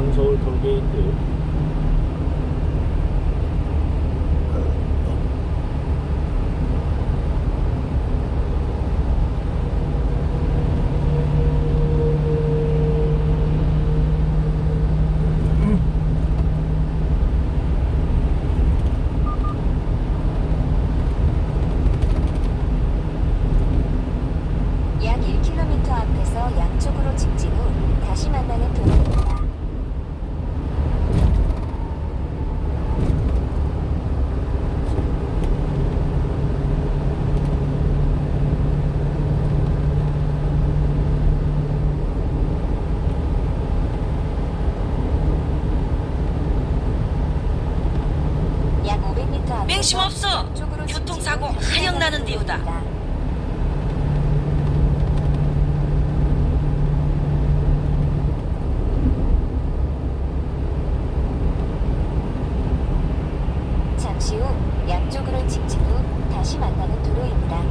강서울 경계인데 맹심 없어. 교통사고 한영 나는 디우다. 잠시 후 양쪽으로 직진 후 다시 만나는 도로입니다.